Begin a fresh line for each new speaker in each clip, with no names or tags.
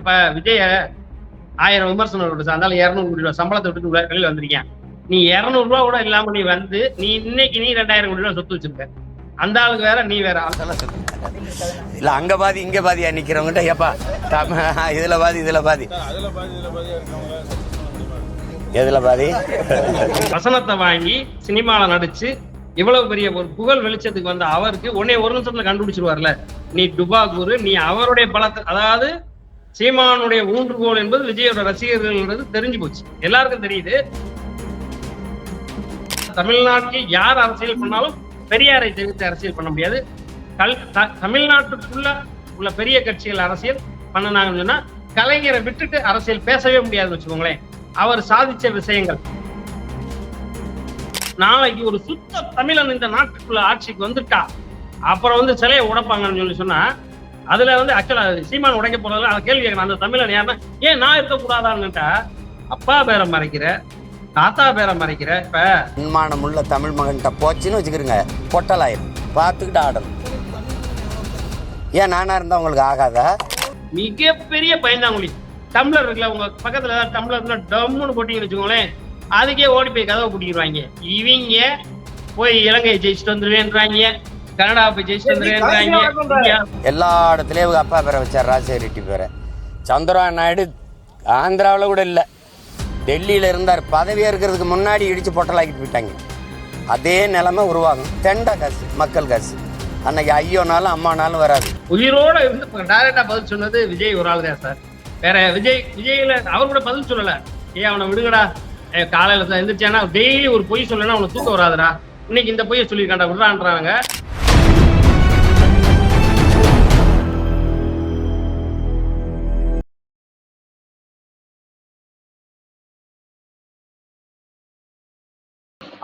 இப்ப விஜய ஆயிரம் விமர்சனம் இருக்கு அதனால இருநூறு கோடி ரூபாய் சம்பளத்தை விட்டு வெளியில வந்திருக்கேன். நீ இருநூறு ரூபா கூட இல்லாம நீ வந்து நீ இன்னைக்கு நீ ரெண்டாயிரம் கோடி ரூபாய் சொத்து வச்சிருக்க. அந்த ஆளுக்கு வேற நீ வேற.
இல்ல அங்க பாதி இங்க பாதியா நிக்கிறவங்ககிட்ட ஏப்பா இதுல பாதி இதுல பாதி. எதுல பாதி?
வசனத்தை வாங்கி சினிமால நடிச்சு இவ்வளவு பெரிய ஒரு புகழ் வெளிச்சத்துக்கு வந்த அவருக்கு உடனே ஒரு நிமிஷத்துல கண்டுபிடிச்சிருவார்ல. நீ டுபாகூர் நீ அவருடைய பலத்தை அதாவது சீமானுடைய ஊன்றுகோல் என்பது விஜயோட ரசிகர்கள்ன்றது தெரிஞ்சு போச்சு. எல்லாருக்கும் தெரியுது. தமிழ்நாட்டில் யார் அரசியல் பண்ணாலும் பெரியாரை தெரிவித்து அரசியல் பண்ண முடியாது. கல் த- தமிழ்நாட்டுக்குள்ள உள்ள பெரிய கட்சிகள் அரசியல் பண்ணனாங்கன்னு சொன்னா கலைஞரை விட்டுட்டு அரசியல் பேசவே முடியாதுன்னு வச்சுக்கோங்களேன். அவர் சாதிச்ச விஷயங்கள். நாளைக்கு ஒரு சுத்த தமிழன் இந்த நாட்டுக்குள்ள ஆட்சிக்கு வந்துட்டா அப்புறம் வந்து சிலையை உடைப்பாங்கன்னு சொல்லி சொன்னா அதுல வந்து ஆக்சுவலா சீமான் உடைக்க போறதுல அதை கேள்வி கேட்கணும் அந்த தமிழன் யாருன்னா ஏன் நான் இருக்கக்கூடாதான்னுட்டா அப்பா பேரை மறைக்கிற தாத்தா பேரை மறைக்கிற இப்ப
அன்மானம் உள்ள தமிழ் மகன்கிட்ட போச்சுன்னு வச்சுக்கிறோங்க பொட்டலாயிரும் பார்த்துக்கிட்டு ஆடணும். ஏன் நானா இருந்தா உங்களுக்கு ஆகாதா?
மிகப்பெரிய பயந்தாங்குழி. டம்ளர் இருக்குல்ல உங்க பக்கத்துல ஏதாவது டம்ளர் இருந்தா டம்முன்னு போட்டீங்கன்னு வச்சுக்கோங்களேன். அதுக்கே ஓடி போய் கதவை பிடிக்கிடுவாங்க இவங்க போய் இலங்கையை ஜெயிச்சுட்டு வந்துருவேன்றாங்க. கனடா போய் ஜெயிச்சுட்டு
எல்லா இடத்துலயும் இவங்க அப்பா பேரை வச்சார் ராஜசேகர் ரெட்டி பேரை. சந்திரபாபு நாயுடு ஆந்திராவில் கூட இல்லை. டெல்லியில் இருந்தார். பதவியாக இருக்கிறதுக்கு முன்னாடி இடிச்சு பொட்டலாக்கிட்டு போயிட்டாங்க. அதே நிலைமை உருவாகும். தெண்டா காசு மக்கள் காசு. அன்னைக்கு ஐயோனாலும் அம்மானாலும் வராது.
உயிரோட இருந்து டைரக்டா பதில் சொன்னது விஜய் ஒரு ஆள் தான் சார். வேற விஜய் விஜய்ல அவர் கூட பதில் சொல்லல. ஏ அவனை விடுங்கடா. காலையில தான் எந்திரிச்சானா டெய்லி ஒரு பொய் சொல்லனா அவனுக்கு தூக்கம் வராதுடா. இன்னைக்கு இந்த பொய்யை சொல்லியிருக்காண்டா விடுறான்றாங்க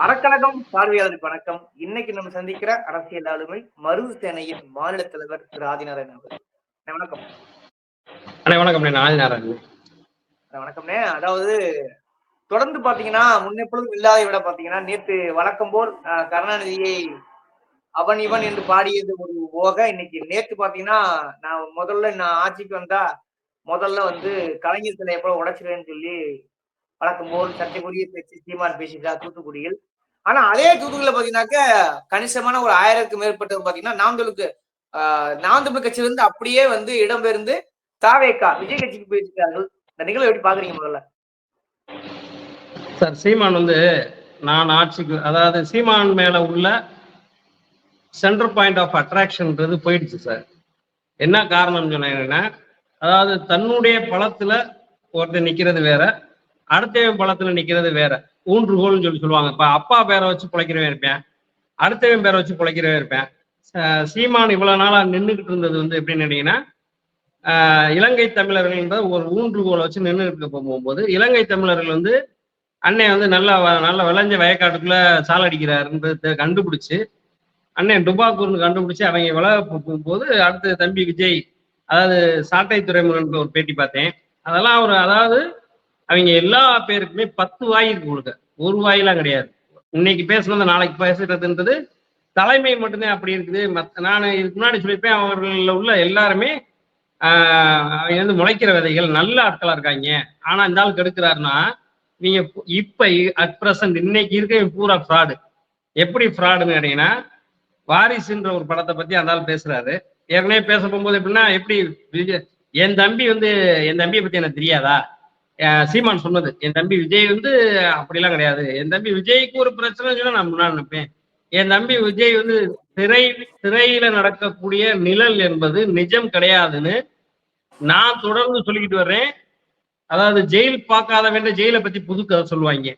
அரக்கணகம் பார்வையாளருக்கு வணக்கம். இன்னைக்கு நம்ம சந்திக்கிற அரசியல் ஆளுமை மருது சேனையின் மாநில தலைவர் திரு ஆதிநாராயணன் அவர் அண்ணே, வணக்கம்.
வணக்கம்
வணக்கம்ண்ணே அதாவது தொடர்ந்து பாத்தீங்கன்னா முன்னெப்பொழுதும் இல்லாத விட பாத்தீங்கன்னா நேத்து வழக்கம் போல் கருணாநிதியை அவன் இவன் என்று பாடியது ஒரு போக இன்னைக்கு நேத்து பாத்தீங்கன்னா நான் முதல்ல நான் ஆட்சிக்கு வந்தா முதல்ல வந்து கலைஞர் சிலை எப்போ உடைச்சிருவேன்னு சொல்லி வழக்கம் போல் சர்ச்சைக்குரிய பேச்சு சீமான் பேசிட்டா தூத்துக்குடியில். ஆனா அதே தூத்துக்குடியில பாத்தீங்கன்னாக்க கணிசமான ஒரு ஆயிரத்துக்கு மேற்பட்டவர் பாத்தீங்கன்னா நாமதலுக்கு ஆஹ் நாமதல் கட்சியிலிருந்து அப்படியே வந்து இடம்பெயர்ந்து தாவேக்கா விஜய் கட்சிக்கு போயிருக்கார்கள் இந்த நிகழ்வு எப்படி பாக்குறீங்க முதல்ல?
சார் சீமான் வந்து நான் ஆட்சிக்கு அதாவது சீமான் மேல உள்ள சென்டர் பாயிண்ட் ஆஃப் அட்ராக்ஷன்ன்றது போயிடுச்சு சார். என்ன காரணம் சொன்னீங்கன்னா அதாவது தன்னுடைய பழத்துல ஒருத்தர் நிக்கிறது வேற அடுத்த பழத்துல நிக்கிறது வேற. ஊன்றுகோல்னு சொல்லி சொல்லுவாங்க. இப்ப அப்பா பேரை வச்சு பிழைக்கிறவன் இருப்பேன். அடுத்தவன் பேரை வச்சு பிழைக்கிறவன் இருப்பேன். சீமான் இவ்வளவு நாளா நின்றுகிட்டு இருந்தது வந்து எப்படின்னு கேட்டீங்கன்னா இலங்கை தமிழர்கள் என்பது ஒரு ஊன்றுகோலை வச்சு நின்றுட்டு போகும்போது இலங்கை தமிழர்கள் வந்து அண்ணன் வந்து நல்லா வ- விளைஞ்ச வயக்காட்டுக்குள்ள சாலடிக்கிறாருன்றத கண்டுபிடிச்சு அண்ணன் டுபாக்கூர்னு கண்டுபிடிச்சு அவங்க விலக போகும்போது அடுத்து தம்பி விஜய் அதாவது சாட்டை துறைமுகன்ற ஒரு பேட்டி பார்த்தேன். அதெல்லாம் அவர் அதாவது அவங்க எல்லா பேருக்குமே பத்து வாய் இருக்கு உங்களுக்கு. ஒரு வாயெல்லாம் கிடையாது. இன்னைக்கு பேசுனது நாளைக்கு பேசுறதுன்றது தலைமை மட்டும்தான் அப்படி இருக்குது. மத்த நான் இதுக்கு முன்னாடி சொல்லியிருப்பேன் அவர்களில் உள்ள எல்லாருமே அவங்க வந்து முளைக்கிற விதைகள் நல்ல ஆட்களா இருக்காங்க. ஆனா இந்த ஆள் கெடுக்கிறாருன்னா நீங்க இப்போ இப்ப அட் பிரசன்ட் இன்னைக்கு இருக்க பூரா ஃப்ராடு எப்படி ஃப்ராடுன்னு கேட்டீங்கன்னா வாரிசுன்ற ஒரு படத்தை பத்தி அந்த ஆள் பேசுறாரு. ஏற்கனவே பேச போகும்போது எப்படின்னா எப்படி என் தம்பி வந்து என் தம்பியை பத்தி எனக்கு தெரியாதா? சீமான் சொன்னது என் தம்பி விஜய் வந்து அப்படிலாம் கிடையாது. என் தம்பி விஜய்க்கு ஒரு பிரச்சனை சொன்னா நான் முன்னாடி நினைப்பேன். என் தம்பி விஜய் வந்து திரை திரையில நடக்கக்கூடிய நிழல் என்பது நிஜம் கிடையாதுன்னு நான் தொடர்ந்து சொல்லிக்கிட்டு வர்றேன். அதாவது ஜெயில் பார்க்காத வேண்ட ஜெயிலை பத்தி புது கதை சொல்லுவாங்க.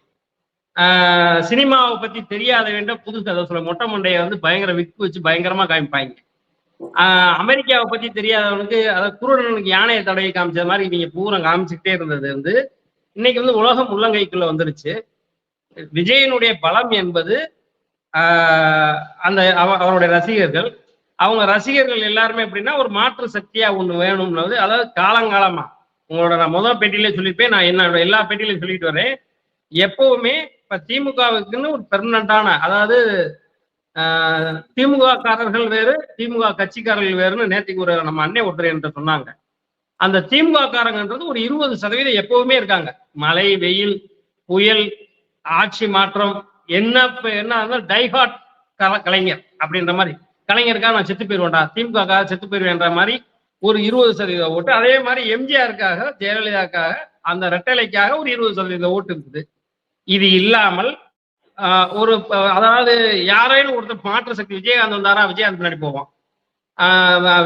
சினிமாவை பத்தி தெரியாத வேண்ட புது கதை சொல்ல மொட்டை மண்டையை வந்து பயங்கர விக்கு வச்சு பயங்கரமா காமிப்பாங்க. அமெரிக்காவை பத்தி தெரியாதவனுக்கு அதாவது குருடனுக்கு யானையை தடவை காமிச்ச மாதிரி நீங்க பூரா காமிச்சுக்கிட்டே இருந்தது வந்து. இன்னைக்கு வந்து உலகம் உள்ளங்கைக்குள்ள வந்துருச்சு. விஜயனுடைய பலம் என்பது ஆஹ் அந்த அவ- அவருடைய ரசிகர்கள். அவங்க ரசிகர்கள் எல்லாருமே எப்படின்னா ஒரு மாற்று சக்தியா ஒண்ணு வேணும்னது அதாவது காலங்காலமா. உங்களோட நான் முதல் பெட்டியிலே சொல்லியிருப்பேன் நான் என்னோட எல்லா பெட்டியிலையும் சொல்லிட்டு வரேன். எப்பவுமே இப்ப திமுகவுக்குன்னு ஒரு பெர்மனண்டான அதாவது திமுக காரர்கள் வேறு திமுக கட்சிக்காரர்கள் வேறுன்னு நேற்றுக்கு ஒரு நம்ம அன்னை ஒருத்தர் என்று சொன்னாங்க. அந்த திமுக காரங்கன்றது ஒரு இருபது சதவீதம் எப்பவுமே இருக்காங்க. மழை வெயில் புயல் ஆட்சி மாற்றம் என்ன என்ன டைஹாட் கல கலைஞர் அப்படின்ற மாதிரி. கலைஞருக்காக நான் செத்து போயிருவேன்டா திமுக செத்து போயிருவேன்ற மாதிரி ஒரு இருபது சதவீத ஓட்டு. அதே மாதிரி எம்ஜிஆருக்காக ஜெயலலிதாக்காக அந்த ரெட்டலைக்காக ஒரு இருபது சதவீத ஓட்டு இருக்குது. இது இல்லாமல் ஒரு அதாவது யாரையும் ஒருத்தர் மாற்று சக்தி விஜயகாந்த் வந்தாரா விஜயகாந்த் பின்னாடி போவோம்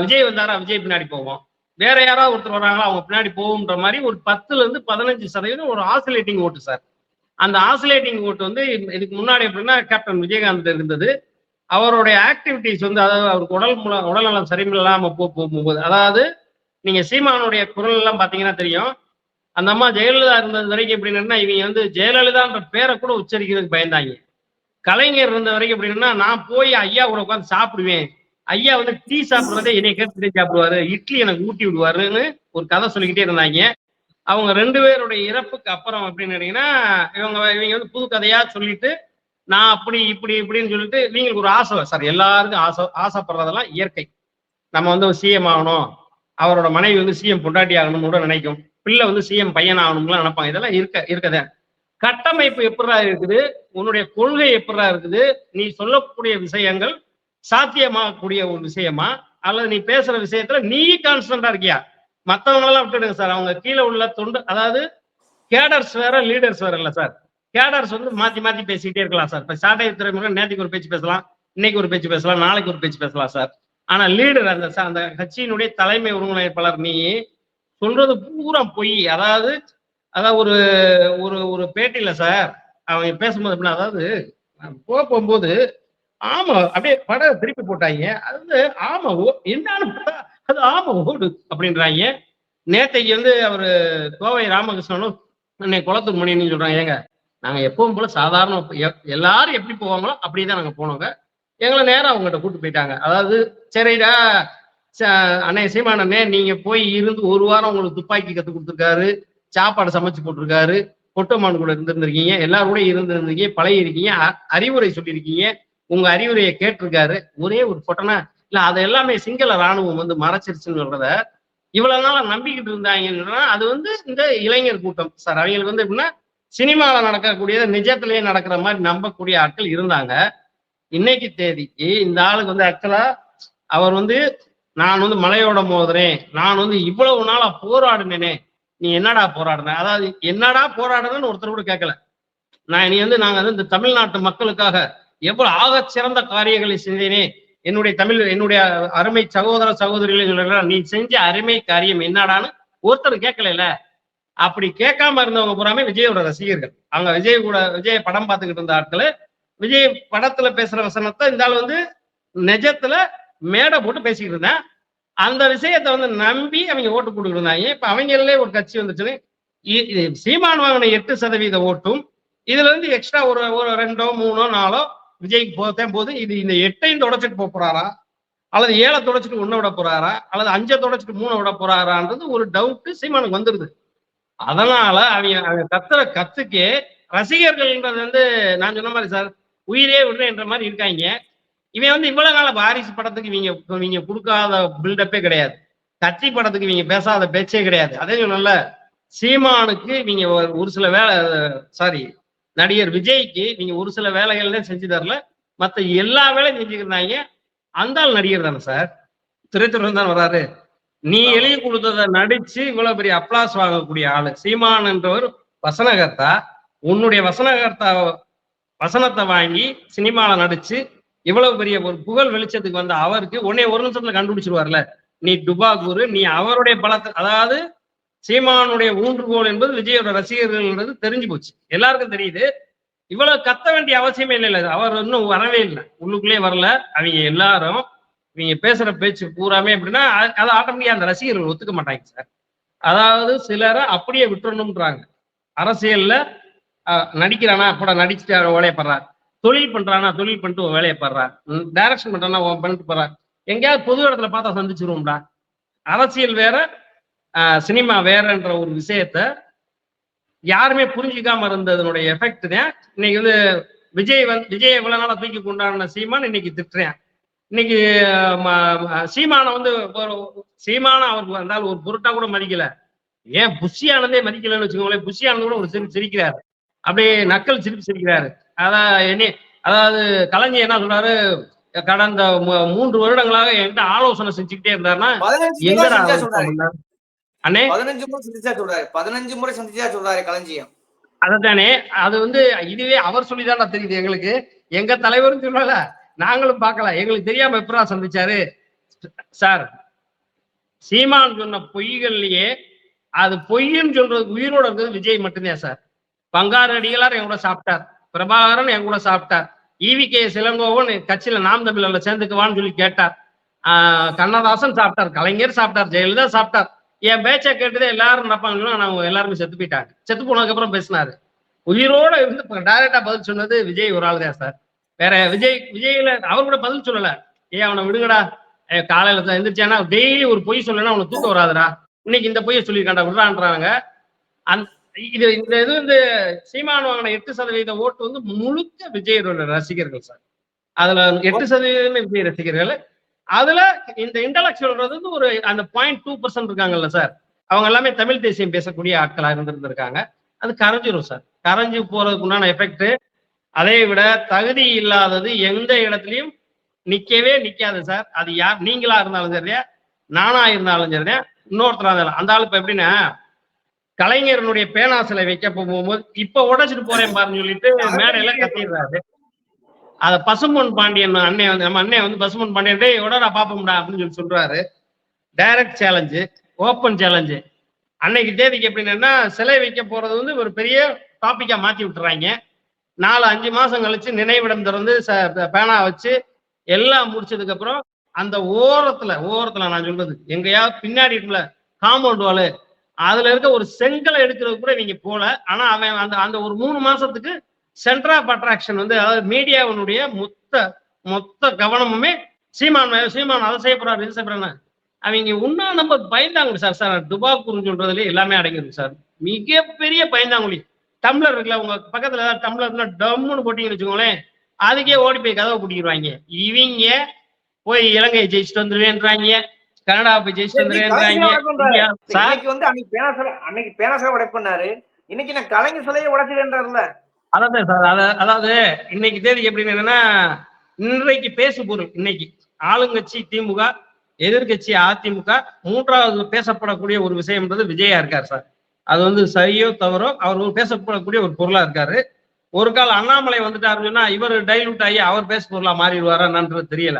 விஜய் வந்தாரா விஜய் பின்னாடி போவோம் வேற யாராவது ஒருத்தர் வராங்களா அவங்க பின்னாடி போகும்ன்ற மாதிரி ஒரு பத்துல இருந்து பதினஞ்சு சதவீதம் ஒரு ஆசிலேட்டிங் ஓட்டு சார். அந்த ஆசிலேட்டிங் ஓட்டு வந்து இதுக்கு முன்னாடி எப்படின்னா கேப்டன் விஜயகாந்த் இருந்தது. அவருடைய ஆக்டிவிட்டிஸ் வந்து அதாவது அவருக்கு உடல் மூல உடல்நலம் சரியில்லாம போகும்போது அதாவது நீங்க சீமானுடைய குரல் எல்லாம் பாத்தீங்கன்னா தெரியும். அந்த அம்மா ஜெயலலிதா இருந்தது வரைக்கும் எப்படின்னா இவங்க வந்து ஜெயலலிதான்ற பேரை கூட உச்சரிக்கிறதுக்கு பயந்தாங்க. கலைஞர் இருந்த வரைக்கும் எப்படின்னா நான் போய் ஐயா கூட உட்காந்து சாப்பிடுவேன். ஐயா வந்து டீ சாப்பிடுறதே என்னை கேட்டு சாப்பிடுவாரு. இட்லி எனக்கு ஊட்டி விடுவாருன்னு ஒரு கதை சொல்லிக்கிட்டே இருந்தாங்க. அவங்க ரெண்டு பேருடைய இறப்புக்கு அப்புறம் அப்படின்னு கேட்டீங்கன்னா இவங்க இவங்க வந்து புது கதையா சொல்லிட்டு நான் அப்படி இப்படி இப்படின்னு சொல்லிட்டு நீங்களுக்கு ஒரு ஆசை சார் எல்லாருக்கும் ஆசை ஆசைப்படுறதெல்லாம் இயற்கை. நம்ம வந்து சிஎம் ஆகணும். அவரோட மனைவி வந்து சிஎம் பொண்டாட்டி ஆகணும்னு கூட நினைக்கும். பிள்ளை வந்து சிஎம் பையன் ஆகணும்லாம் நினைப்பாங்க. இதெல்லாம் இருக்க இருக்கதே. கட்டமைப்பு எப்படிடா இருக்குது? உன்னுடைய கொள்கை எப்படா இருக்குது? நீ சொல்லக்கூடிய விஷயங்கள் சாத்தியமாகக்கூடிய ஒரு விஷயமா? அல்லது நீ பேசுற விஷயத்துல நீ கான்ஸ்டன்டா இருக்கியா? மற்றவங்களெல்லாம் விட்டுடுங்க சார். அவங்க கீழே உள்ள தொண்டு அதாவது கேடர்ஸ் வேற லீடர்ஸ் வேற இல்ல சார். கேடர்ஸ் வந்து மாத்தி மாத்தி பேசிக்கிட்டே இருக்கலாம் சார். இப்ப சாட்டை துறைமுகம் நேற்றுக்கு ஒரு பேச்சு பேசலாம் இன்னைக்கு ஒரு பேச்சு பேசலாம் நாளைக்கு ஒரு பேச்சு பேசலாம் சார். ஆனா லீடர் அந்த அந்த கட்சியினுடைய தலைமை ஒருங்கிணைப்பாளர் நீ சொல்றது பூரா பொய். அதாவது அதாவது ஒரு ஒரு ஒரு பேட்டியில சார் அவங்க பேசும்போது எப்படின்னா அதாவது போக போகும்போது ஆமா அப்படியே படம் திருப்பி போட்டாங்க. அது வந்து ஆமா ஓ என்னன்னு பார்த்தா அது ஆமா ஓடு அப்படின்றாங்க. நேத்தைக்கு வந்து அவரு கோவை ராமகிருஷ்ணனும் அன்னை குளத்துக்கு மணின்னு சொல்றாங்க. ஏங்க நாங்க எப்பவும் போல சாதாரண எல்லாரும் எப்படி போவாங்களோ அப்படிதான் நாங்க போனோங்க. எங்களை நேரம் அவங்ககிட்ட கூட்டு போயிட்டாங்க. அதாவது சரிடா அண்ணே சீமானண்ணே நீங்க போய் இருந்து ஒரு வாரம் உங்களுக்கு துப்பாக்கி கத்து கொடுத்துருக்காரு சாப்பாடு சமைச்சு போட்டிருக்காரு கொட்டமான் கூட இருந்திருந்திருக்கீங்க எல்லாரும் கூட இருந்திருந்தீங்க பழகி இருக்கீங்க அறிவுரை சொல்லியிருக்கீங்க உங்க அறிவுரையை கேட்டிருக்காரு ஒரே ஒரு பொட்டனா இல்ல அதை எல்லாமே சிங்கள ராணுவம் வந்து மறைச்சிருச்சுன்னு சொல்றத இவ்வளவு நாளா நம்பிக்கிட்டு இருந்தாங்கன்னா அது வந்து இந்த இளைஞர் கூட்டம். சார் அவங்களுக்கு வந்து எப்படின்னா சினிமாவில் நடக்கக்கூடியது நிஜத்திலேயே நடக்கிற மாதிரி நம்பக்கூடிய ஆட்கள் இருந்தாங்க. இன்னைக்கு தேதிக்கு இந்த ஆளுக்கு வந்து ஆக்சுவலா அவர் வந்து நான் வந்து மலையோட மோதுறேன். நான் வந்து இவ்வளவு நாளா போராடினேனே. நீ என்னடா போராடின? அதாவது என்னடா போராடுறேன்னு ஒருத்தர் கூட கேட்கல நான் நீ வந்து நாங்க வந்து இந்த தமிழ்நாட்டு மக்களுக்காக எவ்வளவு ஆக சிறந்த காரியங்களை செஞ்சேனே. என்னுடைய தமிழ் என்னுடைய அருமை சகோதர சகோதரிகள் நீ செஞ்ச அருமை காரியம் என்னடான்னு ஒருத்தர் கேட்கல அப்படி கேட்காம இருந்தவங்க பூராமே விஜயோட ரசிகர்கள். அவங்க விஜய் கூட விஜய் படம் பார்த்துக்கிட்டு இருந்த ஆட்கள் விஜய் படத்துல பேசுற வசனத்தை இந்த ஆள் வந்து நிஜத்துல மேடை போட்டு பேசிக்கிட்டு இருந்தேன். அந்த விஷயத்தை வந்து நம்பி அவங்க ஓட்டு கொடுக்குறாங்க இப்ப அவங்களே ஒரு கட்சி வந்துச்சுன்னு சீமான் வாங்கின எட்டு சதவீத ஓட்டும். இதுல இருந்து எக்ஸ்ட்ரா ஒரு ஒரு ரெண்டோ மூணோ நாலோ விஜய்க்கு போத்தேன் போது இது இந்த எட்டையும் தொடச்சிட்டு போக போறாரா? அல்லது ஏழை தொடச்சிட்டு ஒண்ணு விட போறாரா? அல்லது அஞ்சை தொடச்சிட்டு மூணை விட போறாரான்றது ஒரு டவுட் சீமானுக்கு வந்துருது. அதனால அவங்க அவங்க கத்துற கத்துக்கே ரசிகர்கள்ன்றது வந்து நான் சொன்ன மாதிரி சார் உயிரே விடுறேன்ற மாதிரி இருக்காங்க. இவன் வந்து இவ்வளவு நாள வாரிசு படத்துக்கு இவங்க இவங்க கொடுக்காத பில்டப்பே கிடையாது. கட்சி படத்துக்கு இவங்க பேசாத பேச்சே கிடையாது. அதே சொன்னல சீமானுக்கு நீங்க ஒரு- சில வேலை சாரி நடிகர் விஜய்க்கு நீங்க ஒரு சில வேலைகள் தான் செஞ்சு தரல. மத்த எல்லா வேலையும் செஞ்சுக்கிறாங்க அந்த ஆள் நடிகர் தானே சார் திரைத்துறையில் தான் வராரு. நீ எழுதி கொடுத்ததை நடிச்சு இவ்வளவு பெரிய அப்ளாஸ் வாங்கக்கூடிய ஆளு. சீமான் என்றவர் வசனகர்த்தா. உன்னுடைய வசனகர்த்தா வசனத்தை வாங்கி சினிமால நடிச்சு இவ்வளவு பெரிய ஒரு புகழ் வெளிச்சத்துக்கு வந்த அவருக்கு உன்னை ஒரு நிமிஷத்துல கண்டுபிடிச்சிருவார்ல? நீ டுபாகூர் நீ அவருடைய பலத்தை அதாவது சீமானுடைய ஊன்றுகோல் என்பது விஜயோட ரசிகர்கள்ன்றது தெரிஞ்சு போச்சு. எல்லாருக்கும் தெரியுது. இவ்வளவு கத்த வேண்டிய அவசியமே இல்லை அவர் இன்னும் வரவே இல்லை. உள்ளுக்குள்ளே வரல. அவங்க எல்லாரும் இவங்க பேசுற பேச்சு பூராமே அப்படின்னா அதை ஆட்டோமேட்டிக்கா அந்த ரசிகர்கள் ஒத்துக்க மாட்டாங்க சார். அதாவது சிலரை அப்படியே விட்டுறணும்ன்றாங்க. அரசியல்ல நடிக்கிறானா? கூட நடிச்சுட்டு அவன் தொழில் பண்றானா தொழில் பண்ணிட்டு உன் வேலையை படுறான் டைரக்ஷன் பண்றானா உன் பண்ணிட்டு போறா. எங்கேயாவது பொது இடத்துல பார்த்தா சந்திச்சிருவோம்டா. அரசியல் வேற சினிமா வேறன்ற ஒரு விஷயத்த யாருமே புரிஞ்சுக்காம இருந்ததனுடைய எஃபெக்ட் தான் இன்னைக்கு வந்து விஜய் வந்து விஜய் இவ்வளவு நாளா தூக்கி கொண்டாடின சீமான் இன்னைக்கு திட்டுறேன். இன்னைக்கு ம- சீமானை வந்து ஒரு சீமான அவர் வந்தால் ஒரு பொருட்டா கூட மதிக்கல. ஏன் புஷியானதே மதிக்கலன்னு வச்சுக்கோங்களேன் புஷியானது கூட ஒரு சிரிப்பு சிரிக்கிறாரு. அப்படியே நக்கல் சிரிப்பு சிரிக்கிறாரு. அதான் என்ன அதாவது கலைஞர் என்ன சொல்றாரு? கடந்த மூன்று வருடங்களாக என்கிட்ட ஆலோசனை செஞ்சுக்கிட்டே இருந்தாருன்னா பண்ணாரு? அண்ணே?
பதினஞ்சு முறை சந்திச்சா சொல்றாரு. பதினஞ்சு முறை சந்திச்சா சொல்றாரு களஞ்சியம்
அதத்தானே அது வந்து இதுவே அவர் சொல்லிதான் தெரியுது எங்களுக்கு. எங்க தலைவரும் சொல்லல நாங்களும் பார்க்கல. எங்களுக்கு தெரியாம எப்படா சந்திச்சாரு? சார் சீமான் சொன்ன பொய்கள்லயே அது பொய்ன்னு சொல்றது உயிரோட இருக்கிறது விஜய் மட்டும்தான் சார். பங்காரு அடிகளார் என் கூட சாப்பிட்டார். பிரபாகரன் என் கூட சாப்பிட்டார். ஈவி கே சிலங்கோவன் கட்சியில நாம் தமிழர்ல சேர்ந்துக்குவான்னு சொல்லி கேட்டார். கண்ணதாசன் சாப்பிட்டார் கலைஞர் சாப்பிட்டார் ஜெயலலிதா சாப்பிட்டார். என் பேச்சை கேட்டுதான் எல்லாரும் நினைப்பாங்க நான் எல்லாருமே செத்து போயிட்டாங்க. செத்து போனதுக்கு அப்புறம் பேசினாரு. உயிரோட இருந்து டைரக்டா பதில் சொன்னது விஜய் ஒரு ஆள் தான் சார். வேற விஜய் விஜய்ல அவர் கூட பதில் சொல்லல. ஏ அவனை விடுங்கடா. காலையில தான் எந்திரிச்சானா டெய்லி ஒரு பொய் சொல்லனா அவனுக்கு தூக்கம் வராதுடா. இன்னைக்கு இந்த பொய்யை சொல்லியிருக்காண்டா விடுறான்றாங்க அந் இது இந்த இது வந்து சீமான் வாங்கின எட்டு சதவீத ஓட்டு வந்து முழுக்க விஜயோட ரசிகர்கள் சார். அதுல எட்டு சதவீதம் விஜய் ரசிகர்கள். அதுல இந்த இன்டலெக்சுவல் வந்து ஒரு அந்த பாயிண்ட் டூ பர்சன்ட் இருக்காங்கல்ல சார். அவங்க எல்லாமே தமிழ் தேசியம் பேசக்கூடிய ஆட்களா இருந்திருந்திருக்காங்க. அது கரைஞ்சிரும் சார். கரைஞ்சு போறதுக்கு உண்டான எஃபெக்ட் அதை விட தகுதி இல்லாதது எந்த இடத்துலயும் நிக்கவே நிக்காது சார். அது யார் நீங்களா இருந்தாலும் சரியா நானா இருந்தாலும் சரியா இன்னொருத்தரா இருந்தாலும். அந்த ஆள் இப்ப எப்படின்னா கலைஞரனுடைய பேனா சிலை வைக்க போகும்போது இப்ப உடைச்சிட்டு போறேன் பாருன்னு சொல்லிட்டு மேடையில கத்திடுறாரு. அத பசும்பொன் பாண்டியன் அண்ணன் வந்து நம்ம அண்ணன் வந்து பசும்பொன் பாண்டியன் டேய் உடனே பாப்போம்டா அப்படின்னு சொல்லி சொல்றாரு. டைரக்ட் சேலஞ்சு ஓப்பன் சேலஞ்சு அன்னைக்கு தேதிக்கு எப்படின்னா சிலை வைக்க போறது வந்து ஒரு பெரிய டாபிக்கா மாத்தி விட்டுறாங்க. நாலு அஞ்சு மாசம் கழிச்சு நினைவிடம் திறந்து பேனா வச்சு எல்லாம் முடிச்சதுக்கு அப்புறம் அந்த ஓரத்துல ஓரத்துல நான் சொல்றது எங்கேயாவது பின்னாடி இருக்குல்ல காம்பவுண்ட் வாலு அதுல இருக்க ஒரு செங்கலை எடுக்கிறது கூட நீங்க போல. ஆனா அவன் அந்த அந்த ஒரு மூணு மாசத்துக்கு சென்டர் ஆஃப் அட்ராக்ஷன் வந்து அதாவது மீடியாவினுடைய மொத்த மொத்த கவனமுமே சீமான் சீமான் அதை செய்ய போறாரு இது அவங்க உண்ணா நம்ம பயந்தாங்க சார் சார் துபாக்கூர்னு சொல்றதுல எல்லாமே அடங்கிருக்கு சார். மிகப்பெரிய பயந்தாங்குழி டம்ளர் இருக்குல்ல உங்க பக்கத்துல ஏதாவது டம்ளர் டம்முன்னு போட்டீங்கன்னு வச்சுக்கோங்களேன் அதுக்கே ஓடி போய் கதவை பிடிக்கிறாங்க இவங்க போய் இலங்கையை ஜெயிச்சுட்டு வந்துருவேன்றாங்க கனடா போய் சார்
இன்னைக்கு வந்து அன்னைக்கு பேனா சிலை அன்னைக்கு பேனா சிலை உடைப்பண்ணாரு இன்னைக்கு நான் கலைஞர் சிலையை உடைச்சிருன்றாருல
அதான் சார் அத அதாவது இன்னைக்கு தேதி எப்படின்னு என்னன்னா இன்றைக்கு பேசு பொருள் இன்னைக்கு. ஆளுங்கட்சி திமுக எதிர்க்கட்சி அதிமுக மூன்றாவது பேசப்படக்கூடிய ஒரு விஷயம்ன்றது விஜயா இருக்கார் சார். அது வந்து சரியோ தவறோ அவர் பேசப்படக்கூடிய ஒரு பொருளா இருக்காரு. ஒரு கால் அண்ணாமலை வந்துட்டாருன்னு இவர் டைலூட் ஆகி அவர் பேச பொருளா மாறிடுவாரான்றது தெரியல.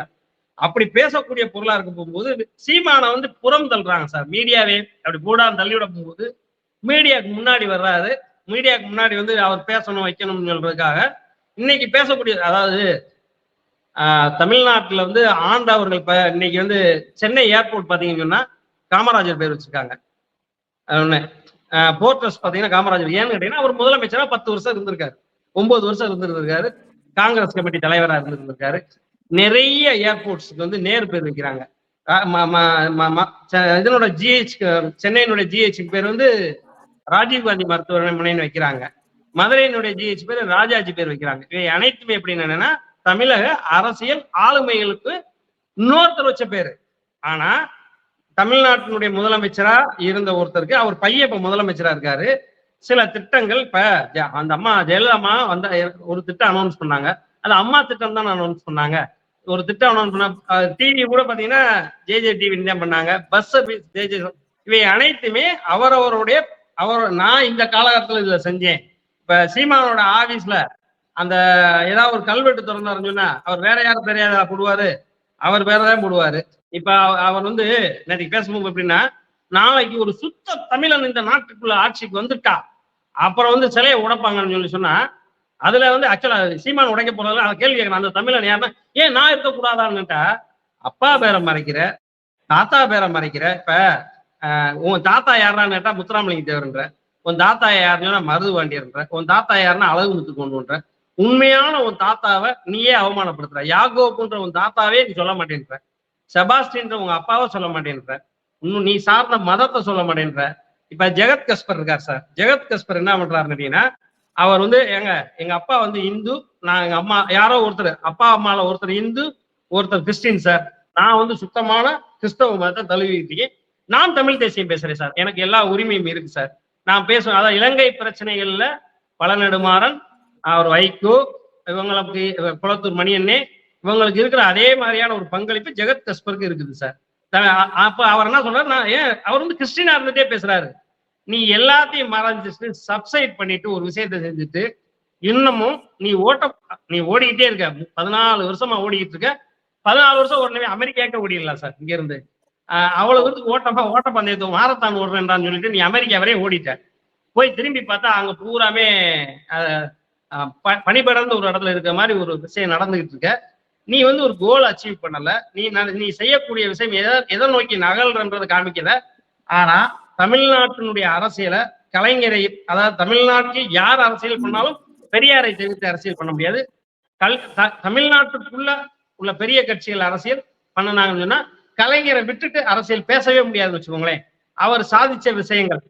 அப்படி பேசக்கூடிய பொருளா இருக்க போகும்போது சீமானை வந்து புறம் தள்ளுறாங்க சார். மீடியாவே அப்படி போடான்னு தள்ளிவிட போகும்போது மீடியாவுக்கு முன்னாடி வர்றாரு. மீடியாவுக்கு முன்னாடி வந்து அவர் பேசணும் வைக்கணும்னு சொல்றதுக்காக இன்னைக்கு பேசக்கூடிய அதாவது ஆஹ், தமிழ்நாட்டுல வந்து ஆண்டவர்கள் இப்ப இன்னைக்கு வந்து சென்னை ஏர்போர்ட் பார்த்தீங்கன்னு சொன்னால் காமராஜர் பேர் வச்சிருக்காங்க. அது ஒண்ணு. போர்ட்ரஸ் பாத்தீங்கன்னா காமராஜர். ஏன்னு கேட்டீங்கன்னா அவர் முதலமைச்சராக பத்து வருஷம் இருந்திருக்காரு. ஒன்பது வருஷம் இருந்திருந்திருக்காரு. காங்கிரஸ் கமிட்டி தலைவராக இருந்திருந்திருக்காரு. நிறைய ஏர்போர்ட்ஸ்க்கு வந்து நேர் பேர் வைக்கிறாங்க. ம- ம- ம- செ- இதனோட ஜிஹெச் சென்னையினுடைய ஜிஹெச் பேர் வந்து ராஜீவ்காந்தி மருத்துவமனைன்னு வைக்கிறாங்க. மதுரையினுடைய ஜிஹெச் பேர் ராஜாஜி பேர் வைக்கிறாங்க. இவை அனைத்துமே எப்படின்னு என்னன்னா தமிழக அரசியல் ஆளுமைகளுக்கு இன்னொருத்தர் வச்ச பேரு. ஆனா தமிழ்நாட்டினுடைய முதலமைச்சரா இருந்த ஒருத்தருக்கு அவர் பையன் இப்ப முதலமைச்சரா இருக்காரு. சில திட்டங்கள் இப்ப ஜ- அந்த அம்மா ஜெயலலிதா அம்மா வந்த ஒரு திட்டம் அனௌன்ஸ் பண்ணாங்க. அது அம்மா திட்டம் தான் அனௌன்ஸ் பண்ணாங்க. ஒரு திட்டம் அனௌன்ஸ் பண்ண டிவி கூட பாத்தீங்கன்னா ஜேஜே டிவி தான் பண்ணாங்க. பஸ் சர்வீஸ் ஜேஜே இவை அனைத்துமே அவரவருடைய அவர் நான் இந்த காலகட்டத்தில் இதுல செஞ்சேன். இப்ப சீமானோட ஆபீஸ்ல அந்த ஏதாவது ஒரு கல்வெட்டு திறந்தாருன்னு சொன்னா அவர் வேற யாரும் தெரியாத போடுவாரு? அவர் வேற தான் போடுவாரு. இப்ப அவர் வந்து நேற்று பேசும்போது எப்படின்னா நாளைக்கு ஒரு சுத்த தமிழன் இந்த நாட்டுக்குள்ள ஆட்சிக்கு வந்துட்டா. அப்புறம் வந்து சிலையை உடைப்பாங்கன்னு சொல்லி சொன்னா அதுல வந்து ஆக்சுவலா சீமான் உடைக்க போறதுல அவன் கேள்வி கேட்கணும் அந்த தமிழன் யாருன்னா ஏன் நான் இருக்கக்கூடாதான்னுட்டா அப்பா பேரை மறைக்கிற தாத்தா பேரை மறைக்கிற இப்ப ஆஹ், உன் தாத்தா யாரான்னு கேட்டா முத்துராமலிங்க தேவர்ன்ற. உன் தாத்தா யாருன்னா மருது வாண்டியர்ன்ற உன் தாத்தா யாருன்னா அழகு முத்து கொண்டுன்ற உண்மையான உன் தாத்தாவை நீயே அவமானப்படுத்துற. யாகோப்புன்ற உன் தாத்தாவே நீ சொல்ல மாட்டேன்ற. செபாஸ்டின்ற உங்க அப்பாவை சொல்ல மாட்டேன்ற. இன்னும் நீ சார்ந்த மதத்தை சொல்ல மாட்டேன்ற. இப்ப ஜெகத் கஸ்பர் இருக்கார் சார். ஜெகத் கஸ்பர் என்ன பண்றாருன்னு கேட்டீங்கன்னா அவர் வந்து எங்க எங்க அப்பா வந்து இந்து. நான் எங்க அம்மா யாரோ ஒருத்தர் அப்பா அம்மால ஒருத்தர் இந்து ஒருத்தர் கிறிஸ்டின் சார். நான் வந்து சுத்தமான கிறிஸ்தவ மதத்தை தழுவிக்கிட்டே நான் தமிழ் தேசியம் பேசுறேன் சார். எனக்கு எல்லா உரிமையும் இருக்கு சார். நான் பேசுவேன். அதாவது இலங்கை பிரச்சனைகள்ல பழநெடுமாறன் அவர் வைகோ இவங்களுக்கு குளத்தூர் மணியண்ணே இவங்களுக்கு இருக்கிற அதே மாதிரியான ஒரு பங்களிப்பு ஜெகத் கஸ்பருக்கு இருக்குது சார். த- அப்ப அவர் என்ன சொல்றாரு நான் ஏன் அவர் வந்து கிறிஸ்டினா இருந்துட்டே பேசுறாரு. நீ எல்லாத்தையும் மறைஞ்சிட்டு சப்சைட் பண்ணிட்டு ஒரு விஷயத்த செஞ்சுட்டு இன்னமும் நீ ஓட்ட நீ ஓடிக்கிட்டே இருக்க. பதினாலு வருஷமா ஓடிக்கிட்டு இருக்க. பதினாலு வருஷம் உடனே அமெரிக்காக்க ஓடிடலாம் சார் இங்க இருந்து அவ்வளவு தூரத்துக்கு ஓட்டமா ஓட்ட பந்தயத்தை மாரத்தான் ஓடுறேன்டான்னு சொல்லிட்டு நீ அமெரிக்கா வரையும் ஓடிட்ட. போய் திரும்பி பார்த்தா அங்க பூராமே ஆஹ் பனிபடர்ந்த ஒரு இடத்துல இருக்க மாதிரி ஒரு விஷயம் நடந்துகிட்டு இருக்க. நீ வந்து ஒரு கோல் அச்சீவ் பண்ணல. நீ ந- நீ செய்யக்கூடிய விஷயம் எதை எதை நோக்கி நகல்ன்றதை காமிக்கல. ஆனா தமிழ்நாட்டினுடைய அரசியலை கலைஞரை அதாவது தமிழ்நாட்டில் யார் அரசியல் பண்ணாலும் பெரியாரை தெரிவித்து அரசியல் பண்ண முடியாது. கல் த- தமிழ்நாட்டுக்குள்ள உள்ள பெரிய கட்சிகள் அரசியல் பண்ணனாங்கன்னு சொன்னா கலைஞரை விட்டுட்டு அரசியல் பேசவே முடியாதுன்னு வச்சுக்கோங்களேன். அவர் சாதிச்ச விஷயங்கள்.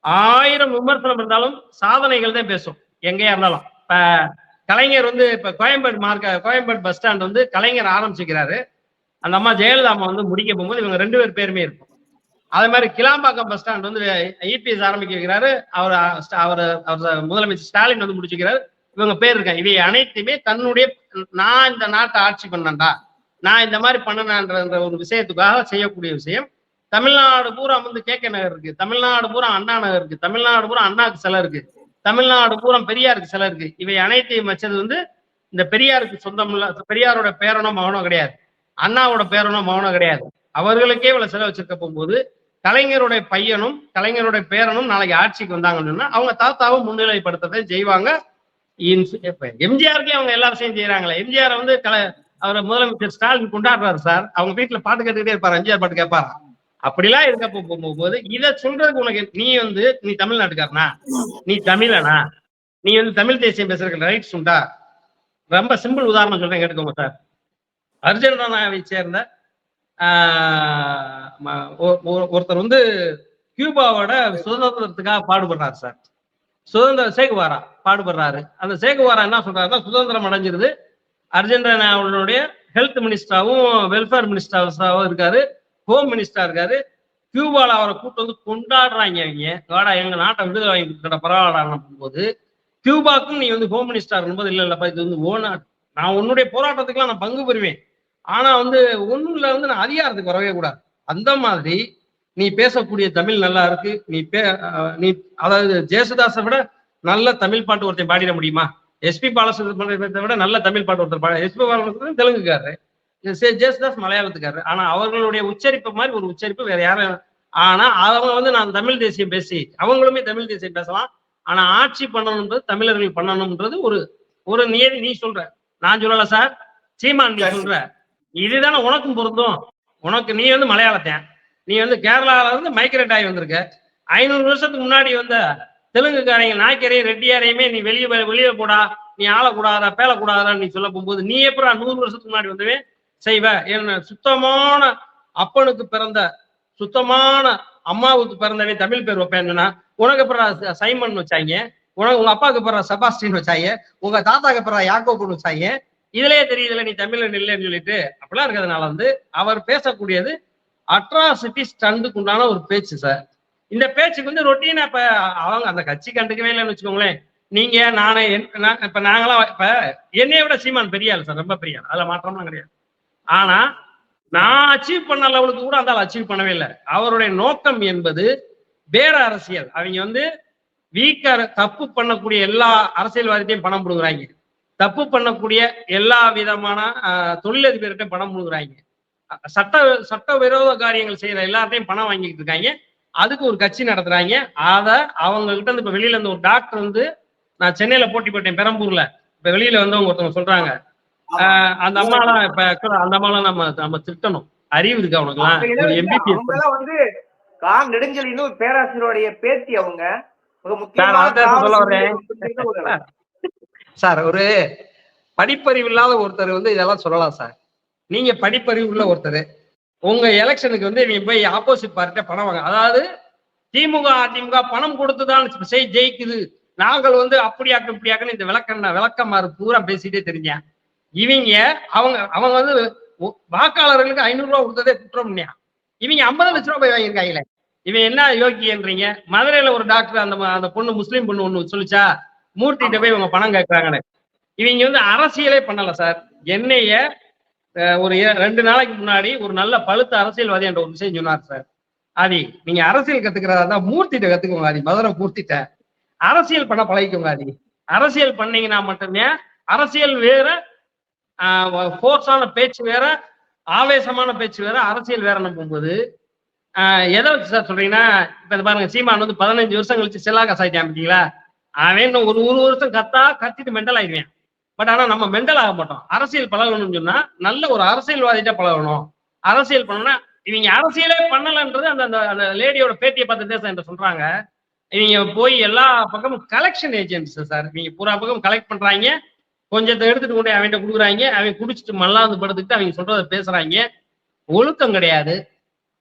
ஆயிரம் விமர்சனம் இருந்தாலும் சாதனைகள் தான் பேசும் எங்கேயா இருந்தாலும். இப்ப கலைஞர் வந்து இப்ப கோயம்பேடு மார்க்க கோயம்பேடு பஸ் ஸ்டாண்ட் வந்து கலைஞர் ஆரம்பிச்சுக்கிறாரு. அந்த அம்மா ஜெயலலிதா அம்மா வந்து முடிக்க போகும்போது இவங்க ரெண்டு பேர் பேருமே இருக்கும் அதே மாதிரி கிளாம்பாக்கம் பஸ் ஸ்டாண்ட் வந்து இபிஎஸ் ஆரம்பிக்க வைக்கிறாரு. அவர் அவர் அவர் முதலமைச்சர் ஸ்டாலின் வந்து முடிச்சுக்கிறாரு இவங்க பேர் இருக்காங்க இவை அனைத்துமே தன்னுடைய நான் இந்த நாட்டை ஆட்சி பண்ணேன்டா. நான் இந்த மாதிரி பண்ணனான்ற ஒரு விஷயத்துக்காக செய்யக்கூடிய விஷயம். தமிழ்நாடு பூரா வந்து கே கே நகர் இருக்கு. தமிழ்நாடு பூரா அண்ணா நகர் இருக்கு. தமிழ்நாடு பூரா அண்ணாக்கு சிலை இருக்கு. தமிழ்நாடு பூரா பெரியாருக்கு சிலை இருக்கு. இவை அனைத்தையும் வச்சது வந்து இந்த பெரியாருக்கு சொந்தம் இல்ல பெரியாரோட பேரனோ மகனோ கிடையாது. அண்ணாவோட பேரனோ மகனோ கிடையாது. அவர்களுக்கே இவ்வளவு செலவு வச்சிருக்க போகும்போது கலைஞருடைய பையனும் கலைஞருடைய பேரனும் நாளைக்கு ஆட்சிக்கு வந்தாங்கன்னு சொன்னா அவங்க தாத்தாவும் முன்னிலைப்படுத்ததை செய்வாங்க. எம்ஜிஆருக்கே அவங்க எல்லா விஷயம் செய்யறாங்களே எம்ஜிஆர் வந்து கலை அவரை முதலமைச்சர் ஸ்டாலின் கொண்டாடுறாரு சார். அவங்க வீட்டுல பாட்டு கேட்டுக்கிட்டே இருப்பாரு. எம்ஜிஆர் பாட்டு கேட்பாரா அப்படிலாம் இருக்கப்போ போகும்போது இதை சொல்றதுக்கு உனக்கு நீ வந்து நீ தமிழ்நாட்டுக்காரனா? நீ தமிழனா? நீ வந்து தமிழ் தேசியம் பேசுறதுக்கு ரைட்ஸ் உண்டா? ரொம்ப சிம்பிள் உதாரணம் சொல்றேன் கேட்டுக்கோங்க சார். அர்ஜென்டினாவை சேர்ந்த ஒருத்தர் வந்து கியூபாவோட சுதந்திரத்துக்காக பாடுபடுறாரு சார். சுதந்திர சேகுவாரா பாடுபடுறாரு. அந்த சேகுவாரா என்ன சொல்றாருன்னா சுதந்திரம் அடைஞ்சிருது. அர்ஜென்டினாவுடைய ஹெல்த் மினிஸ்டராகவும் வெல்ஃபேர் மினிஸ்டராகவும் இருக்காரு. ஹோம் மினிஸ்டரா இருக்காரு. கியூபால அவரை கூட்டு வந்து கொண்டாடுறாங்க அவங்க வாடா எங்க நாட்டை விடுதலை வாங்கி கொடுக்குற பரவாயில்ல போது கியூபாக்கும் நீ வந்து ஹோம் மினிஸ்டர் இருக்கும்போது இல்ல இல்லப்பா இது வந்து ஓனா நான் உன்னுடைய போராட்டத்துக்குலாம் நான் பங்கு பெறுவேன். ஆனா வந்து ஒண்ணுல வந்து நான் அதிகாரத்துக்கு வரவே கூடாது. அந்த மாதிரி நீ பேசக்கூடிய தமிழ் நல்லா இருக்கு. நீ பே நீ அதாவது ஜேசுதாஸை விட நல்ல தமிழ் பாட்டு ஒருத்தன் பாடிட முடியுமா? எஸ்பி பாலசுப்ரமணியத்தை விட நல்ல தமிழ் பாட்டு ஒருத்தர் பாட எஸ்பி பாலசுப்ரமணியம் தெலுங்குக்காரரு. ஜேசுதாஸ் மலையாளத்துக்காரரு. ஆனா அவர்களுடைய உச்சரிப்பு மாதிரி ஒரு உச்சரிப்பு வேற யாரும் ஆனா அவங்க வந்து நான் தமிழ் தேசியம் பேசி அவங்களுமே தமிழ் தேசியம் பேசலாம். ஆனா ஆட்சி பண்ணணும்ன்றது தமிழர்கள் பண்ணணும்ன்றது ஒரு ஒரு நியதி நீ சொல்ற. நான் சொல்லல சார். சீமான் நீ சொல்ற. இதுதானே உனக்கும் பொருந்தும். உனக்கு நீ வந்து மலையாளத்தேன். நீ வந்து கேரளால இருந்து மைக்ரேட் ஆகி வந்திருக்க. ஐநூறு வருஷத்துக்கு முன்னாடி வந்த தெலுங்குக்காரங்க நாய்க்கரையும் ரெட்டியாரையுமே நீ வெளியே வெளியே போடா. நீ ஆளக்கூடாதா பேலக்கூடாதான்னு நீ சொல்ல போகும்போது நீ எப்படா நூறு வருஷத்துக்கு முன்னாடி வந்தவே செய்வ. என்ன சுத்தமான அப்பனுக்கு பிறந்த சுத்தமான அம்மாவுக்கு பிறந்தவே தமிழ் பேர் என்னன்னா உனக்கு பிறகு சைமன் வச்சாங்க உனக்கு உங்க அப்பாவுக்கு பிறகு செபாஸ்டின் வச்சாங்க உங்க தாத்தாக்கு பிறகு யாக்கோபுன்னு வச்சாங்க இதுலயே தெரியுதுல நீ தமிழன் இல்லைன்னு சொல்லிட்டு அப்படிலாம் இருக்கிறதுனால வந்து அவர் பேசக்கூடியது அட்ராசிட்டி ஸ்டண்டுக்கு உண்டான ஒரு பேச்சு சார் இந்த பேச்சுக்கு வந்து ரொட்டீனா இப்ப அவங்க அந்த கட்சி கண்டுக்கவே இல்லைன்னு வச்சுக்கோங்களேன். நீங்க நானே என்- நான் இப்ப நாங்களாம் இப்ப என்னைய விட சீமான் பெரிய ஆள் சார் ரொம்ப பெரிய ஆள். அதுல மாற்றம்லாம் கிடையாது. ஆனா நான் அச்சீவ் பண்ண லெவலுக்கு கூட அந்த அச்சீவ் பண்ணவே இல்லை. அவருடைய நோக்கம் என்பது வேற அரசியல். அவங்க வந்து வீக்கர் தப்பு பண்ணக்கூடிய எல்லா அரசியல்வாதிட்டையும் பணம் கொடுக்குறாங்க. தப்பு பண்ணக்கூடிய எல்லா விதமான ஆஹ், தொழிலதிபர்கிட்டையும் பணம் கொடுக்குறாங்க சட்ட சட்ட விரோத காரியங்கள் செய்யற எல்லார்ட்டையும் பணம் வாங்கிட்டு இருக்காங்க. அதுக்கு ஒரு கட்சி நடத்துறாங்க. அத அவங்க கிட்ட இருந்து இப்ப வெளியில இருந்து ஒரு டாக்டர் வந்து நான் சென்னையில போட்டி போட்டேன் பெரம்பூர்ல. இப்ப வெளியில வந்து அவங்க ஒருத்தவங்க சொல்றாங்க. அந்த அம்மாலாம் இப்ப அந்த அம்மாலாம் நம்ம நம்ம திட்டணும் அறிவு இருக்கு அவனுக்குலாம். எம்பிபிஎஸ்
வந்து கா நெடுஞ்செழியன் ஒரு பேராசிரியருடைய பேத்தி அவங்க. மிக
சார்,
முக்கியமான
அதான் சொல்ல வரேன்.
காவல் ஒரு
சார் ஒரு படிப்பறிவு இல்லாத ஒருத்தர் வந்து இதெல்லாம் சொல்லலாம் சார். நீங்க படிப்பறிவு உள்ள ஒருத்தர். உங்க எலெக்ஷனுக்கு வந்து நீங்க போய் ஆப்போசிட் பார்ட்டிட்ட பணம் வாங்க. அதாவது திமுக அதிமுக பணம் கொடுத்துதான் செய் ஜெயிக்குது. நாங்கள் வந்து அப்படியாக்க இப்படியாக்கன்னு இந்த விளக்கம் விளக்கமாறு பூரா பேசிட்டே தெரிஞ்சேன். இவங்க அவங்க அவங்க வந்து வாக்காளர்களுக்கு ஐநூறு ரூபா கொடுத்ததே குற்றம் இல்லையா? இவங்க ஐம்பது லட்ச ரூபாய் போய் வாங்கியிருக்காங்களே. இவன் என்ன யோக்கியன்றீங்க மதுரையில ஒரு டாக்டர் அந்த அந்த பொண்ணு முஸ்லீம் பொண்ணு ஒண்ணு சொல்லிச்சா? மூர்த்திட்ட போய் இவங்க பணம் கேட்கறாங்கன்னு இவங்க வந்து அரசியலே பண்ணல சார். என்னைய ஒரு ரெண்டு நாளைக்கு முன்னாடி ஒரு நல்ல பழுத்த அரசியல்வாதி என்ற ஒரு விஷயம் சொன்னார் சார். ஆதி நீங்க அரசியல் கத்துக்கிறதா தான் மூர்த்திட்ட கத்துக்கோங்க ஆதி. மதுரை மூர்த்திட்ட அரசியல் பண்ண பழகிக்கோங்க ஆதி. அரசியல் பண்ணீங்கன்னா மட்டுமே அரசியல் வேற ஃபோர்ஸான பேச்சு வேற ஆவேசமான பேச்சு வேற அரசியல் வேற போகும்போது எதை வச்சு சார் சொல்றீங்கன்னா இப்ப பாருங்க சீமான் வந்து பதினஞ்சு வருஷம் கழிச்சு செல்லா கசாயிட்டான் பார்த்தீங்களா? அவன் ஒரு ஒரு வருஷம் கத்தா கத்திட்டு மெண்டல் ஆயிடுவேன். பட் ஆனா நம்ம மெண்டல் ஆக மாட்டோம். அரசியல் பழகணும்னு சொன்னா நல்ல ஒரு அரசியல்வாதிட்ட பழகணும். அரசியல் பண்ணணும்னா இவங்க அரசியலே பண்ணலன்றது அந்த அந்த அந்த லேடியோட பேட்டியை பார்த்து தேசம் என்று சொல்றாங்க. இவங்க போய் எல்லா பக்கமும் கலெக்ஷன் ஏஜென்ட்ஸ் சார். இவங்க பூரா பக்கம் கலெக்ட் பண்றாங்க. கொஞ்சத்தை எடுத்துட்டு கொண்டு அவன்கிட்ட கொடுக்குறாங்க. அவன் குடிச்சிட்டு மல்லாந்து படுத்துக்கிட்டு அவங்க சொல்றத பேசுறாங்க. ஒழுக்கம் கிடையாது.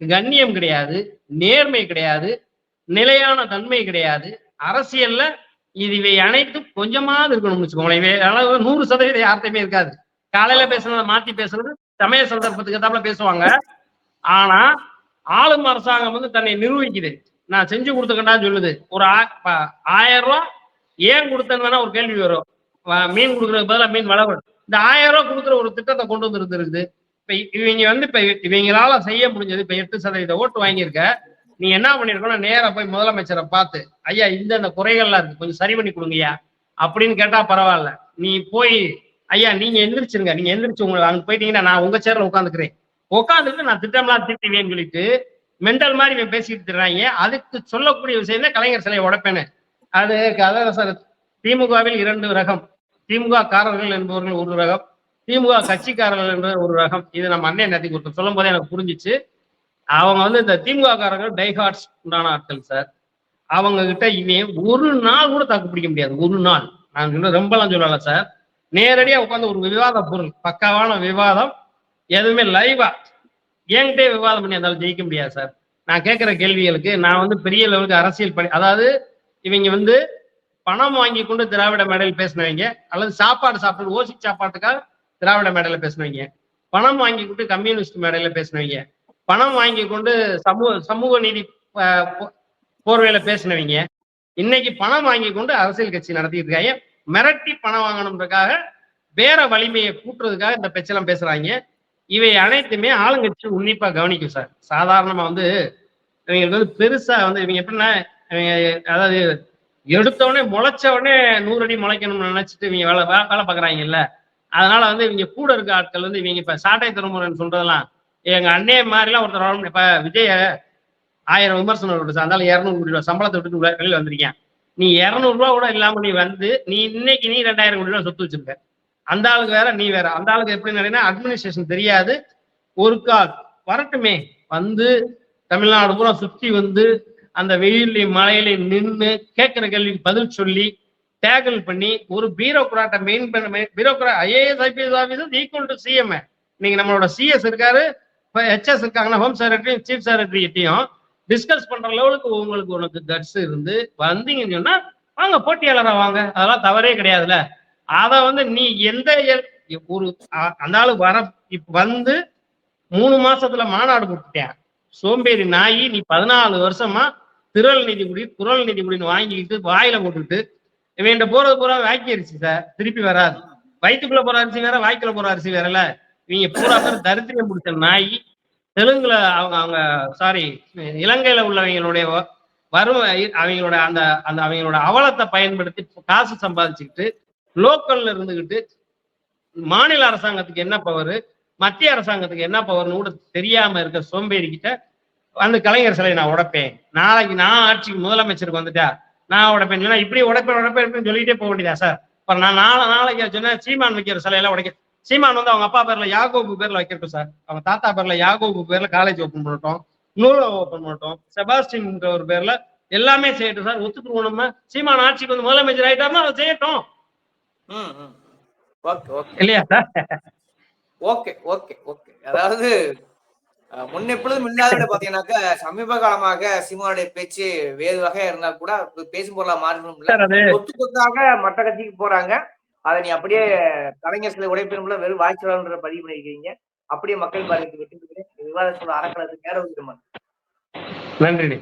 கண்ணியம் கிடையாது. நேர்மை கிடையாது. நிலையான தன்மை கிடையாது. அரசியல்ல இது இவை அனைத்தும் கொஞ்சமாவது இருக்கணும்னு வச்சுக்கோங்களேன். இவை அளவு நூறு சதவீதம் யார்த்தையுமே இருக்காது. காலையில பேசுனதை மாத்தி பேசுறது சமய சந்தர்ப்பத்துக்கு தான் பேசுவாங்க. ஆனா ஆளும் அரசாங்கம் வந்து தன்னை நிரூபிக்குது நான் செஞ்சு கொடுத்துக்கண்டான்னு சொல்லுது. ஒரு ஆயிரம் ரூபா ஏன் கொடுத்தேன்னு ஒரு கேள்வி வரும். மீன் கொடுக்கறதுக்கு பதிலா மீன் வளரும் இந்த ஆயிரம் ரூபா கொடுக்குற ஒரு திட்டத்தை கொண்டு வந்து இருந்திருக்குது இப்ப இவங்க வந்து இப்ப இவங்களால செய்ய முடிஞ்சது இப்ப எட்டு சதவீத ஓட்டு வாங்கியிருக்க. நீ என்ன பண்ணிருக்கணும்? நேராக போய் முதலமைச்சரை பார்த்து ஐயா இந்த இந்த குறைகள்லாம் இருக்கு. கொஞ்சம் சரி பண்ணி கொடுங்கய்யா. அப்படின்னு கேட்டா பரவாயில்ல. நீ போய் ஐயா நீங்க எந்திரிச்சிருங்க. நீங்க எந்திரிச்சு உங்களை அங்க போயிட்டீங்கன்னா நான் உங்க சேர்ல உட்காந்துக்கிறேன். உட்காந்துட்டு நான் திட்டம்லாம் திட்டுவேன்னு சொல்லிட்டு மென்டல் மாதிரி இவன் பேசிட்டு திட்டுறாங்க அதுக்கு சொல்லக்கூடிய விஷயம் தான் கலைஞர் சிலையை உடப்பேன்னு. அது அதான் சார் திமுகவில் இரண்டு ரகம். திமுக காரர்கள் என்பவர்கள் ஒரு ரகம். திமுக கட்சிக்காரர்கள் என்பது ஒரு ரகம். இது நம்ம அண்ணன் நடத்தி ஒருத்தர் சொல்லும் போதே எனக்கு புரிஞ்சிச்சு. அவங்க வந்து இந்த திமுககாரர்கள் டைஹார்ட்ஸ் உண்டான ஆட்கள் சார். அவங்க கிட்ட இவன் ஒரு நாள் கூட தாக்கு பிடிக்க முடியாது. ஒரு நாள். நான் சொல்ல ரொம்பலாம் சொல்லல சார். நேரடியா உட்காந்து ஒரு விவாத பொருள் பக்காவான விவாதம் எதுவுமே லைவா என்கிட்டே விவாதம் பண்ணி இருந்தாலும் ஜெயிக்க முடியாது சார். நான் கேட்கிற கேள்விகளுக்கு நான் வந்து பெரிய லெவலுக்கு அரசியல் பணி அதாவது இவங்க வந்து பணம் வாங்கி கொண்டு திராவிட மேடையில் பேசினவங்க அல்லது சாப்பாடு சாப்பிட்டு ஓசி சாப்பாட்டுக்காக திராவிட மேடையில் பேசினவங்க பணம் வாங்கி கொண்டு கம்யூனிஸ்ட் மேடையில் பேசினவங்க பணம் வாங்கி கொண்டு சமூக சமூக நீதி போ- போர்வையில பேசினவங்க. இன்னைக்கு பணம் வாங்கி கொண்டு அரசியல் கட்சி நடத்திட்டு இருக்காங்க மிரட்டி பணம் வாங்கணுன்றதுக்காக வேற வலிமையை கூட்டுறதுக்காக இந்த பேச்செல்லாம் பேசுறாங்க. இவை அனைத்துமே ஆளுங்கட்சி உன்னிப்பா கவனிக்கும் சார். சாதாரணமா வந்து இவங்களுக்கு வந்து பெருசா வந்து இவங்க எப்படின்னா இவங்க அதாவது எடுத்தவொடனே முளைச்ச உடனே நூறு அடி முளைக்கணும்னு நினைச்சிட்டு இவங்க வேலை வேலை பாக்குறாங்க இல்ல அதனால வந்து இவங்க கூட இருக்க ஆட்கள் வந்து இவங்க இப்ப சாட்டை திருமுறைன்னு சொல்றதெல்லாம் எங்க அண்ணே மாதிரிலாம் ஒருத்தர் இப்ப விஜய ஆயிரம் விமர்சனம் விட்டு அதனால இரநூறு கோடி ரூபாய் சம்பளத்தை விட்டு வெளியில் வந்திருக்கேன். நீ இரநூறு ரூபா கூட இல்லாம நீ வந்து நீ இன்னைக்கு நீ ரெண்டாயிரம் கோடி ரூபாய் சொத்து வச்சிருக்க. அந்த ஆளுக்கு வேற நீ வேற. அந்த ஆளுக்கு எப்படி நினைனா அட்மினிஸ்ட்ரேஷன் தெரியாது. ஒரு கால் வரட்டுமே. வந்து தமிழ்நாடு பூரா சுத்தி வந்து அந்த வெயிலையும் மழையிலையும் நின்று கேட்கிற கேள்விக்கு பதில் சொல்லி டேக்கிள் பண்ணி ஒரு பியூரோக்ராட்டை மெயின் பண்ண bureaucrat IAS IPS officer equal to CM இன்னைக்கு நம்மளோட சிஎஸ் இருக்காரு இப்போ ஹெச்எஸ் இருக்காங்கன்னா ஹோம் செக்ரட்டரியும் சீஃப் செக்ரட்டரிட்டையும் டிஸ்கஸ் பண்ற லெவலுக்கு உங்களுக்கு உனக்கு கட்ஸ் இருந்து வந்தீங்கன்னு சொன்னா வாங்க போட்டியாளராக வாங்க. அதெல்லாம் தவறே கிடையாதுல்ல. அதை வந்து நீ எந்த ஒரு அந்த ஆளு வர இப்போ வந்து மூணு மாசத்துல மாநாடு போட்டுட்டேன் சோம்பேறி நாயி நீ பதினாலு வருஷமா திரள் நிதி குடி குரல் நிதி குடின்னு வாங்கிக்கிட்டு வாயில போட்டுக்கிட்டு இவன் போறது பூரா வாக்கி அரிசி சார் திருப்பி வராது. வயிற்றுக்குள்ள போற அரிசி வேற வாய்க்குள்ள போற அரிசி வேறல இவங்க பூரா பேர் தரித்திரம் பிடிச்ச நாய். தெலுங்குல அவங்க அவங்க சாரி இலங்கையில உள்ளவங்களுடைய வ- வறுமை அவங்களோட அந்த அந்த அவங்களோட அவலத்தை பயன்படுத்தி காசு சம்பாதிச்சுக்கிட்டு லோக்கல்ல இருந்துகிட்டு மாநில அரசாங்கத்துக்கு என்ன பவர் மத்திய அரசாங்கத்துக்கு என்ன பவர்னு கூட தெரியாம இருக்க சோம்பேறிக்கிட்ட அந்த கலைஞர் சிலையை நான் உடைப்பேன். நாளைக்கு நான் ஆட்சிக்கு முதலமைச்சருக்கு வந்துட்டா நான் உடைப்பேன் இப்படி உடைப்பேன் உடைப்பேன் சொல்லிட்டே போக வேண்டியதா சார்? நான் நாளை நாளைக்கு சொன்னா சீமான் வைக்கிற சிலையெல்லாம் உடைக்க சீமான் வந்து அவங்க அப்பா பேர்ல யாகோபு பேர்ல வைக்கட்டும் சார். அவங்க தாத்தா பேர்ல யாகோபு பேர்ல காலேஜ் ஓபன் பண்ணட்டும் நூலகம் ஓபன் பண்ணட்டும் செபாஸ்டின்ன்ற ஒரு பேர்ல எல்லாமே செய்யட்டும் சார். ஒத்துக்குருவோம் நம்ம. சீமான் ஆட்சிக்கு வந்து முதலமைச்சர் ஆயிட்டாருன்னா அதை செய்யட்டும். இல்லையா சார்?
Okay okay okay. அதாவது முன்னெப்பொழுதும் இல்லாத பாத்தீங்கன்னாக்கா சமீப காலமாக சீமானுடைய பேச்சு வேறு வகையா இருந்தா கூட பேசும் பொருளா மாறணும்
சார் அது
கொத்து கொத்தாக மற்ற கட்சிக்கு போறாங்க. அதை நீ அப்படியே கலைஞர் சிலை உடைப்பினுள்ள வெறும் வாய்ச்சலாளன்ற பதிவு பண்ணியிருக்கீங்க. அப்படியே மக்கள் பார்வைக்கு விட்டு பெறுகிறேன். விவாதத்தோட அறக்கலத்துக்கு நேரம்
நன்றி